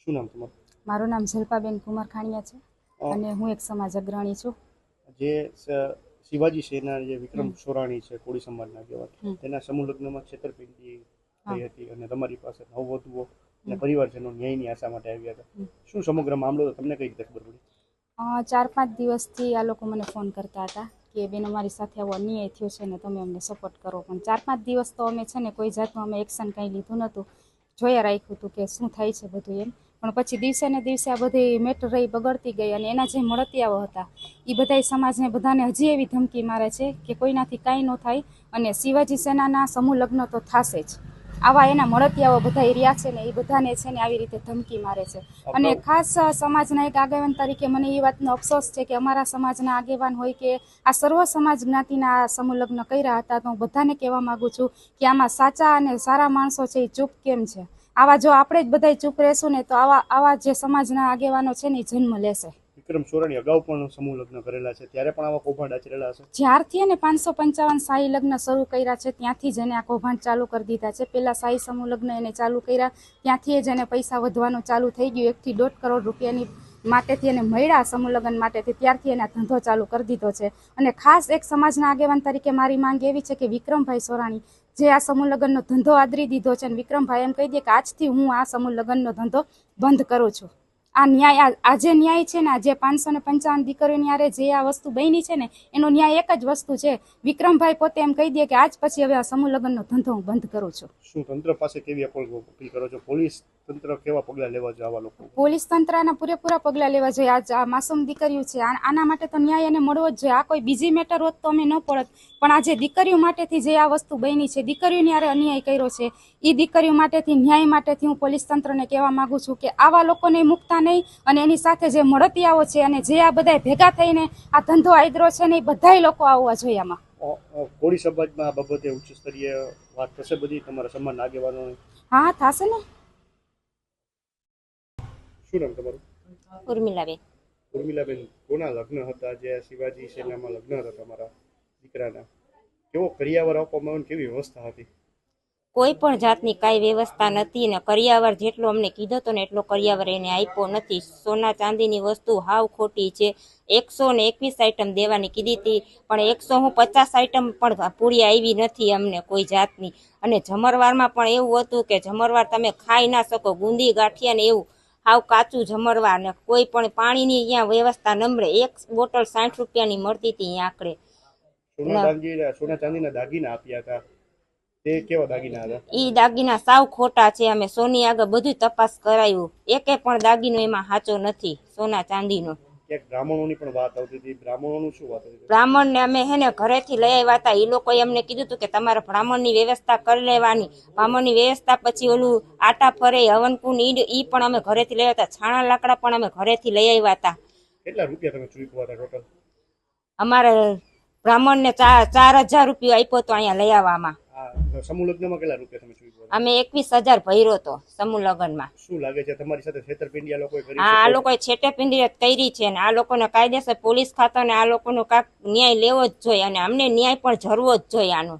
શું નામ તમારું? મારું નામ શિલ્પાબેન કુમાર ખાણીયા છે અને હું એક સમાજ અગ્રણી છું. જે શિવાજી સેના જે વિક્રમ સોરાણી છે કોળી સમાજના જેવા કહેવાય તેના સમૂહ લગ્નમાં છેતરપિંડી. થઈ હતી અને તમારી પાસે નવવધુઓ અને પરિવારજનો ન્યાયની આશા માટે આવ્યા હતા. શું સમગ્ર મામલો તમને કઈ રીતે ખબર પડી? ચાર પાંચ દિવસથી આ લોકો મને ફોન કરતા હતા કે બેન અમારી સાથે આવો અન્યાય થયો છે ને તમે અમને સપોર્ટ કરો. પણ ચાર પાંચ દિવસ તો અમે છે ને કોઈ જાતનું અમે એક્શન કંઈ લીધું નહોતું. જોયા રાખ્યું હતું કે શું થાય છે બધું એમ. પણ પછી દિવસે ને દિવસે આ બધી મેટર રહી બગડતી ગઈ અને એના જે મળતિયાઓ હતા એ બધાય સમાજને બધાને હજી એવી ધમકી મારે છે કે કોઈનાથી કાંઈ ન થાય અને શિવાજી સેનાના સમૂહ લગ્ન તો થશે જ. આવા એના મળતિયાઓ બધા રહ્યા છે ને એ બધાને છે ને આવી રીતે ધમકી મારે છે. અને ખાસ સમાજના એક આગેવાન તરીકે મને એ વાતનો અફસોસ છે કે અમારા સમાજના આગેવાન હોય કે આ સર્વ સમાજ જ્ઞાતિના સમૂહ લગ્ન કર્યા હતા તો હું બધાને કહેવા માગું છું કે આમાં સાચા અને સારા માણસો છે એ ચૂપ કેમ છે? આવા જો આપણે જ બધા ચૂપ રહેશું ને તો આવા આવા જે સમાજના આગેવાનો છે ને જન્મ લેશે. વિક્રમ સોરણી અગાઉ પણ સમૂહ લગ્ન કરેલા છે ત્યારે પણ આવા કૌભાંડ આચરેલા હશે? જ્યારથી એને પાંચસો પંચાવન શાહી લગ્ન શરૂ કર્યા છે ત્યાંથી જ એને આ કૌભાંડ ચાલુ કરી દીધા છે. પહેલા શાહી સમૂહ લગ્ન એને ચાલુ કર્યા ત્યાંથી જ એને પૈસા વધવાનું ચાલુ થઈ ગયું. એકથી દોઢ કરોડ રૂપિયાની માટેથી એને મળ્યા સમૂહ માટેથી ત્યારથી એને ધંધો ચાલુ કરી દીધો છે. અને ખાસ એક સમાજના આગેવાન તરીકે મારી માંગ એવી છે કે વિક્રમભાઈ સોરાણી જે આ સમૂહ લગ્નનો ધંધો આદરી દીધો છે અને વિક્રમભાઈ એમ કહી દે કે આજથી હું આ સમૂહ લગ્નનો ધંધો બંધ કરું છું. આ ન્યાય આ- આ ન્યાય છે ને આજે પાંચસો ને પંચાવન દીકરીઓની આરે જે આ વસ્તુ બની છે ને, એનો ન્યાય એક જ વસ્તુ છે. વિક્રમભાઈ પોતે એમ કહી દે કે આજ પછી હવે આ સમૂહ લગ્નનો ધંધો હું બંધ કરું છું. શું તંત્ર પાસે કેવી અપીલ કરો છો? પોલીસ તંત્ર કેવા પગલાં લેવા જોઈએ આવા લોકો? પોલીસ તંત્રના પૂરેપૂરા પગલાં લેવા જોઈએ. આ માસૂમ દીકરીઓ છે. આના માટે તો ન્યાય એને મળવો જ જોઈએ. આ કોઈ બીજી મેટર હોત તો અમે ન પડત. પણ આજે દીકરીઓ માટેથી જે આ વસ્તુ બની છે દીકરીઓને યારે અન્યાય કર્યો છે. એ દીકરીઓ માટેથી ન્યાય માટેથી હું પોલીસ તંત્રને કહેવા માંગુ છું કે આવા લોકોને મુકતા નહીં અને એની સાથે જે મળતિયાઓ છે અને જે આ બધા ભેગા થઈને આ ધંધો આદરો છે ને એ બધાય લોકો આવવા જોઈએ આમાં. કોળી સમાજમાં આ બાબતે ઉચ્ચ સ્તરીય વાત થશે બધી? તમારા સમાન આગેવાનો હા થશે ને. શું નામ તમારું? ઉર્મિલાબેન. ઉર્મિલાબેન કોના લગ્ન હતા? જે શિવાજી સેનામાં લગ્ન હતા તમારા દીકરાના. કેવો કરિયાવર આપવામાં આવ્યો કેવી વ્યવસ્થા હતી? કોઈ પણ જાતની કાંઈ વ્યવસ્થા નથી ને કરિયાવર જેટલો અમને કીધો હતો ને એટલો કરિયાવર એને આપ્યો નથી. સોના ચાંદીની વસ્તુ હાવ ખોટી છે. એકસો ને એકવીસ આઈટમ દેવાની કીધી હતી પણ એકસો હું પચાસ આઈટમ પણ પૂરી આવી નથી અમને કોઈ જાતની. અને જમરવારમાં પણ એવું હતું કે જમરવાર તમે ખાઈ ના શકો ગુંદી ગાંઠિયા ને એવું. હાવ કાચું જમરવા ને કોઈ પણ પાણીની અહીંયા વ્યવસ્થા નમળે એક બોટલ સાઠ રૂપિયાની મળતી હતી અહીંયા આકડે. સોના ચાંદી સોના ચાંદીના દાગીના આપ્યા હતા. તે કેવા દાગીના હતા? ઈ દાગીના સાવ ખોટા છે અમે સોની આગળ બધું તપાસ કરાયું. એકે પણ દાગીનો એમાં સાચો નથી સોના ચાંદીનો. ક્યાંક બ્રાહ્મણોની પણ વાત આવતી હતી. બ્રાહ્મણોનું શું વાત હતી? બ્રાહ્મણને અમે હે ને ઘરેથી લઈ આવ્યા હતા. એ લોકોએ અમને કીધું હતું કે તમારે બ્રાહ્મણની વ્યવસ્થા કરી લેવાની. બ્રાહ્મણની વ્યવસ્થા પછી ઓલું આટા ફરે હવનકુંડ ઈડ ઈ પણ અમે ઘરેથી લઈ આવ્યા હતા. છાણા લાકડા પણ અમે ઘરેથી લઈ આવ્યા હતા. કેટલા રૂપિયા તમે ચૂકવા હતા ટોટલ અમારે બ્રાહ્મણને ચાર ચાર હજાર રૂપિયા આપ્યો હતો અહીંયા લઈ આવવામાં. સમૂહ લગ્નમાં કેટલા રૂપિયા તમે ચૂકવ્યા અમે એકવીસ હજાર ભર્યો હતો સમૂહ લગ્નમાં. શું લાગે છે? તમારી સાથે છેતરપિંડી આ લોકોએ કરી આ લોકોએ છેતરપિંડી કરી છે અને આ લોકોને કાયદેસર પોલીસ ખાતાને આ લોકોનો કાંક ન્યાય લેવો જ જોઈએ અને અમને ન્યાય પણ જરવો જ જોઈએ આનો.